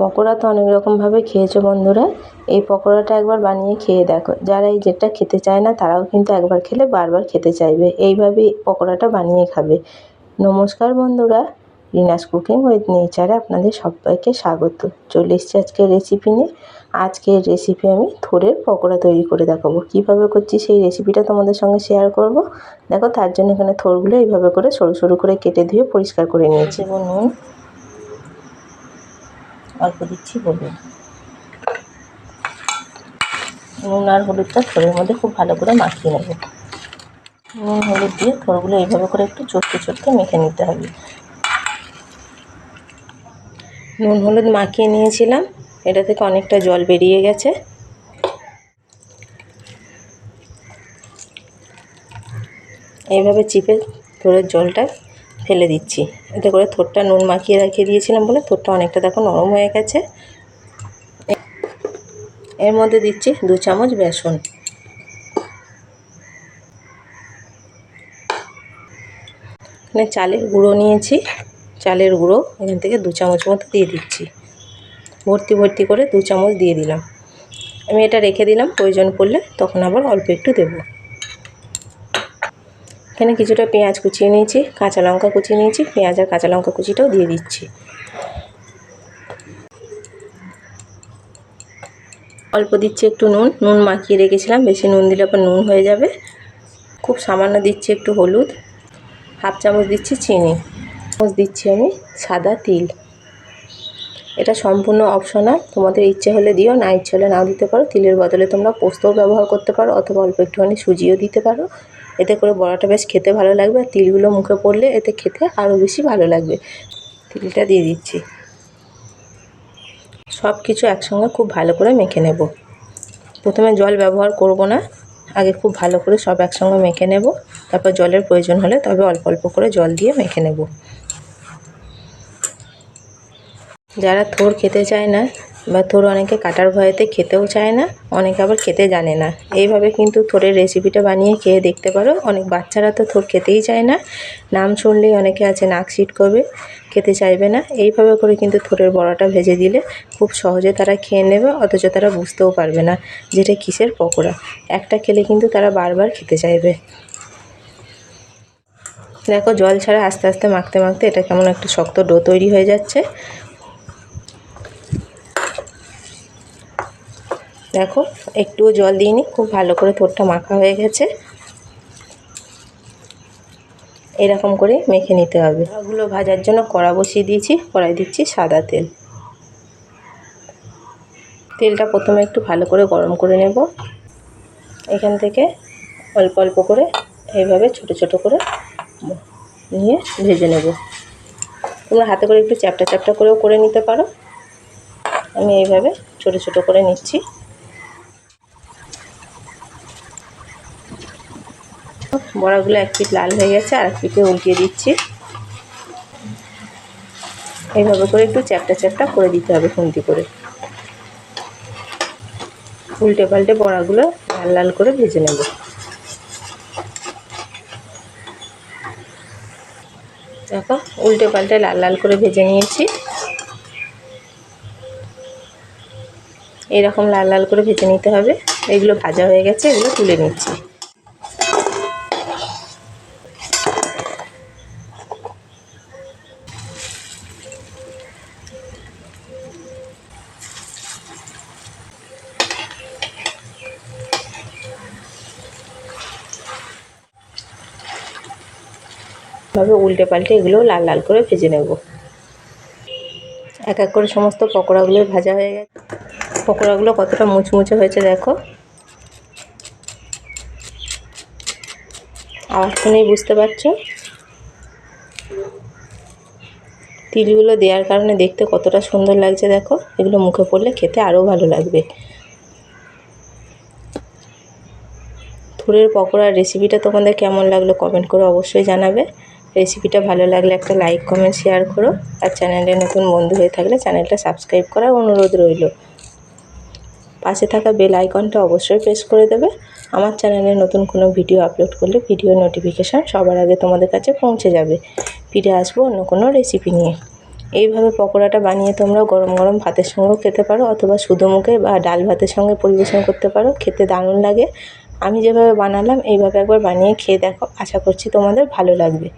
পকোড়া তো অনেক রকমভাবে খেয়েছো বন্ধুরা। এই পকোড়াটা একবার বানিয়ে খেয়ে দেখো। যারা এই যেটা খেতে চায় না, তারাও কিন্তু একবার খেলে বারবার খেতে চাইবে। এইভাবেই পকোড়াটা বানিয়ে খাবে। নমস্কার বন্ধুরা, রিনাস কুকিং উইথ নেচারে আপনাদের সবাইকে স্বাগত। চলে এসেছি আজকের রেসিপি নিয়ে। আজকের রেসিপি আমি থোড়ের পকোড়া তৈরি করে দেখাবো। কীভাবে করছি সেই রেসিপিটা তোমাদের সঙ্গে শেয়ার করব। দেখো, তার জন্য এখানে থোড়গুলো এইভাবে করে সরু সরু করে কেটে ধুয়ে পরিষ্কার করে নিয়েছি। নুন অল্প দিচ্ছি হলুদ নুন আর হলুদটা থোড়ের মধ্যে খুব ভালো করে মাখিয়ে নেব। নুন, হলুদ দিয়ে থোড়গুলো এইভাবে করে একটু চটকে চটকে মেখে নিতে হবে। নুন, হলুদ মাখিয়ে নিয়েছিলাম, এটা থেকে অনেকটা জল বেরিয়ে গেছে। এইভাবে চিপে থোড়ের জলটা ফেলে দিচ্ছি। এতে করে থোরটা নুন মাখিয়ে রেখে দিয়েছিলাম বলে থোরটা অনেকটা দেখো নরম হয়ে গেছে। এর মধ্যে দিচ্ছি দু চামচ বেসন। এখানে চালের গুঁড়ো নিয়েছি। চালের গুঁড়ো এখান থেকে দু চামচ মতো দিয়ে দিচ্ছি। ভর্তি ভর্তি করে দু চামচ দিয়ে দিলাম। আমি এটা রেখে দিলাম, প্রয়োজন পড়লে তখন আবার অল্প একটু দেবো। এখানে কিছুটা পেঁয়াজ কুচিয়ে নিয়েছি, কাঁচা লঙ্কা কুচিয়ে নিয়েছি, পেঁয়াজ আর কাঁচা লঙ্কা কুচিটাও দিয়ে দিচ্ছি। অল্প দিচ্ছি একটু নুন নুন মাখিয়ে রেখেছিলাম, বেশি নুন দিলে আবার নুন হয়ে যাবে। খুব সামান্য দিচ্ছি একটু হলুদ, হাফ চামচ দিচ্ছি চিনি চামচ দিচ্ছি আমি সাদা তিল। এটা সম্পূর্ণ অপশনাল, তোমাদের ইচ্ছে হলে দিও, না ইচ্ছে হলে নাও দিতে পারো। তিলের বদলে তোমরা পোস্তও ব্যবহার করতে পারো, অথবা অল্প একটুখানি সুজিও দিতে পারো। এতে করে বড়াটা বেশ খেতে ভালো লাগবে আর তিলগুলো মুখে পড়লে এতে খেতে আরও বেশি ভালো লাগবে। তিলটা দিয়ে দিচ্ছি। সব কিছু একসঙ্গে খুব ভালো করে মেখে নেব। প্রথমে জল ব্যবহার করব না, আগে খুব ভালো করে সব একসঙ্গে মেখে নেব। তারপর জলের প্রয়োজন হলে তবে অল্প অল্প করে জল দিয়ে মেখে নেব। যারা থোর খেতে চায় না বা থোর অনেকে কাটার ভয়েতে খেতেও চায় না, অনেকে আবার খেতে জানে না। এইভাবে কিন্তু থোরের রেসিপিটা বানিয়ে খেয়ে দেখতে পারো। অনেক বাচ্চারা তো থোর খেতেই চায় না। নাম শুনলেই অনেকে আছে নাক সিট করবে, খেতে চাইবে না। এইভাবে করে কিন্তু থোরের বড়াটা ভেজে দিলে খুব সহজে তারা খেয়ে নেবে, অথচ তারা বুঝতেও পারবে না যেটা কিসের পকোড়া। একটা খেলে কিন্তু তারা বারবার খেতে চাইবে। দেখো, জল ছাড়া আস্তে আস্তে মাখতে মাখতে এটা কেমন একটা শক্ত ডো তৈরি হয়ে যাচ্ছে। দেখো, একটুও জল দিইনি, খুব ভালো করে থোরটা মাখা হয়ে গেছে। এরকম করে মেখে নিতে হবে। ওগুলো ভাজার জন্য কড়া বসিয়ে দিয়েছি, কড়াই দিচ্ছি সাদা তেল। তেলটা প্রথমে একটু ভালো করে গরম করে নেব। এখান থেকে অল্প অল্প করে এইভাবে ছোট ছোট করে নিয়ে ভেজে নেব। তোমরা হাতে করে একটু চ্যাপটা চ্যাপটা করেও করে নিতে পারো। আমি এইভাবে ছোট ছোট করে নিচ্ছি। বড়াগুলো এক পিঠ লাল হয়ে গেছে, আর এক পিঠে উল্টিয়ে দিচ্ছি। এইভাবে করে একটু চ্যাপটা চ্যাপটা করে দিতে হবে খুন্তি করে। উল্টে পাল্টে বড়াগুলো লাল লাল করে ভেজে নেব। দেখো, উল্টে পাল্টে লাল লাল করে ভেজে নিয়েছি। এইরকম লাল লাল করে ভেজে নিতে হবে। এগুলো ভাজা হয়ে গেছে, এগুলো তুলে নিচ্ছি। ভাবে উল্টে পাল্টে এগুলো লাল লাল করে ভেজে নেব। এক এক করে সমস্ত পকোড়াগুলো ভাজা হয়ে গেছে। পকোড়াগুলো কতটা মুচমুচে হয়েছে দেখো। আওয়াজ শুনেই বুঝতে পারছ? তিলগুলো দেওয়ার কারণে দেখতে কতটা সুন্দর লাগছে দেখো। এগুলো মুখে পড়লে খেতে আরও ভালো লাগবে। থুরের পকোড়ার রেসিপিটা তোমাদের কেমন লাগল কমেন্ট করে অবশ্যই জানাবে। রেসিপিটা ভালো লাগলে একটা লাইক, কমেন্ট, শেয়ার করো। আর চ্যানেলে নতুন বন্ধু হয়ে থাকলে চ্যানেলটা সাবস্ক্রাইব করার অনুরোধ রইল। পাশে থাকা বেল আইকনটা অবশ্যই প্রেস করে দেবে। আমার চ্যানেলে নতুন কোনো ভিডিও আপলোড করলে ভিডিও নোটিফিকেশান সবার আগে তোমাদের কাছে পৌঁছে যাবে। ফিরে আসব অন্য কোনো রেসিপি নিয়ে। এইভাবে পকোড়াটা বানিয়ে তোমরা গরম গরম ভাতের সঙ্গেও খেতে পারো, অথবা শুধু মুখে বা ডাল ভাতের সঙ্গে পরিবেশন করতে পারো। খেতে দারুণ লাগে। আমি যেভাবে বানালাম এইভাবে একবার বানিয়ে খেয়ে দেখো। আশা করছি তোমাদের ভালো লাগবে।